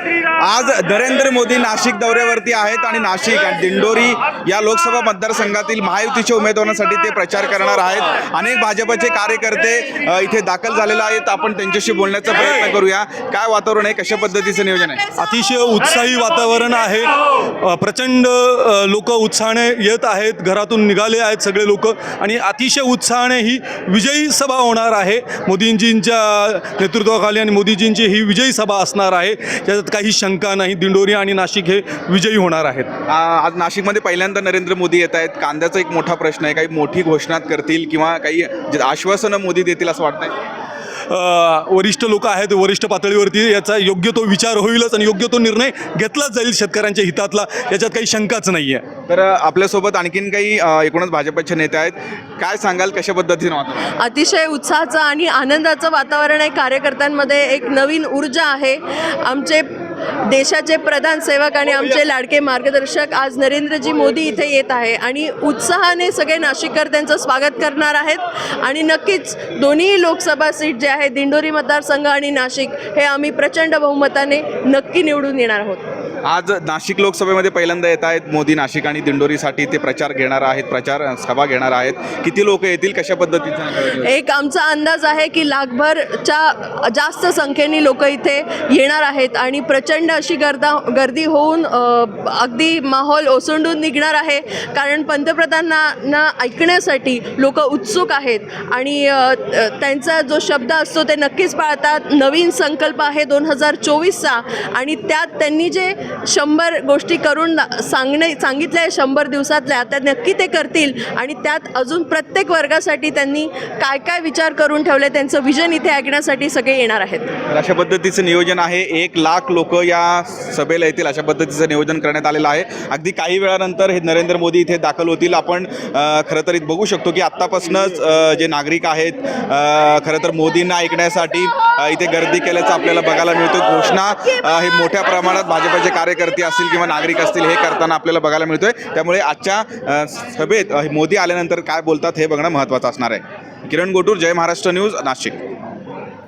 आज नरेंद्र मोदी नाशिक दौऱ्यावरती आहेत आणि नाशिक आणि दिंडोरी या लोकसभा मतदारसंघातील महायुतीच्या उमेदवारांसाठी ते प्रचार करणार आहेत. अनेक भाजपचे कार्यकर्ते इथे दाखल झालेले आहेत. आपण त्यांच्याशी बोलण्याचा प्रयत्न करूया. काय वातावरण आहे? कशा पद्धतीचं नियोजन आहे? अतिशय उत्साही वातावरण आहे. प्रचंड लोक उत्साहाने येत आहेत. घरातून निघाले आहेत सगळे लोक. आणि अतिशय उत्साहाने ही विजयी सभा होणार आहे. मोदींजींच्या नेतृत्वाखाली आणि मोदीजींची ही विजयी सभा असणार आहे. त्याच्यात काही शंका नाही दिंडोरी आणि नाशिक हे विजयी होणार आहेत. आज नाशिकमध्ये पहिल्यांदा नरेंद्र मोदी येत आहेत. कांद्याचा एक मोठा प्रश्न आहे. काही मोठी घोषणा करतील किंवा काही जे आश्वासनं मोदी देतील असं वाटतंय? वरिष्ठ लोक आहेत वरिष्ठ पातळीवरती याचा योग्य तो विचार होईलच आणि योग्य तो निर्णय घेतलाच जाईल शेतकऱ्यांच्या हितातला याच्यात काही शंकाच नाही आहे तर आपल्यासोबत आणखीन काही एकूणच भाजपचे नेते आहेत. काय सांगाल कशा पद्धतीने वातावरण? अतिशय उत्साहाचं आणि आनंदाचं वातावरण आहे. कार्यकर्त्यांमध्ये एक नवीन ऊर्जा आहे. आमचे देशाचे प्रधान सेवक आणि आमचे लाडके मार्गदर्शक आज नरेंद्रजी मोदी इथे येत आहे आणि उत्साहाने सगळे नाशिककर त्यांचं स्वागत करणार आहेत. आणि नक्कीच दोन्ही लोकसभा सीट जे आहे दिंडोरी मतदारसंघ आणि नाशिक हे आम्ही प्रचंड बहुमताने नक्की निवडून येणार आहोत. आज नाशिक लोकसभेमध्ये पहिल्यांदा येत आहेत मोदी नाशिक आणि दिंडोरीसाठी ते प्रचार घेणार आहेत प्रचार सभा घेणार आहेत. किती लोक येतील? कशा पद्धतीचं एक आमचा अंदाज आहे की लाखभरच्या जास्त संख्येने लोक इथे येणार आहेत आणि प्रचंड अशी गर्दा गर्दी होऊन अगदी माहोल ओसंडून निघणार आहे. कारण पंतप्रधानांना ऐकण्यासाठी लोक उत्सुक आहेत आणि त्यांचा जो शब्द असतो ते नक्कीच पाळतात. नवीन संकल्प आहे दोन हजार चोवीसचा आणि त्यात त्यांनी जे शंभर गोष्टी करून सांगणे सांगितल्या आहे शंभर दिवसातल्या त्या नक्की ते करतील. आणि त्यात अजून प्रत्येक वर्गासाठी त्यांनी काय काय विचार करून ठेवले त्यांचं विजन इथे ऐकण्यासाठी सगळे येणार आहेत. तर अशा पद्धतीचं नियोजन आहे. एक लाख लोक या सभेला येतील अशा पद्धतीचं नियोजन करण्यात आलेलं आहे. अगदी काही वेळानंतर हे नरेंद्र मोदी इथे दाखल होतील. आपण खरं तर बघू शकतो की आत्तापासूनच जे नागरिक आहेत खरं तर मोदींना ऐकण्यासाठी इथे गर्दी केल्याचं आपल्याला बघायला मिळतो घोषणा हे मोठ्या प्रमाणात भाजपाचे कार्यकर्ते असतील किंवा नागरिक असतील हे करताना आपल्याला बघायला मिळतोय. त्यामुळे आजच्या सभेत मोदी आल्यानंतर काय बोलतात हे बघणं महत्त्वाचं असणार आहे. किरण गोटूर जय महाराष्ट्र न्यूज नाशिक.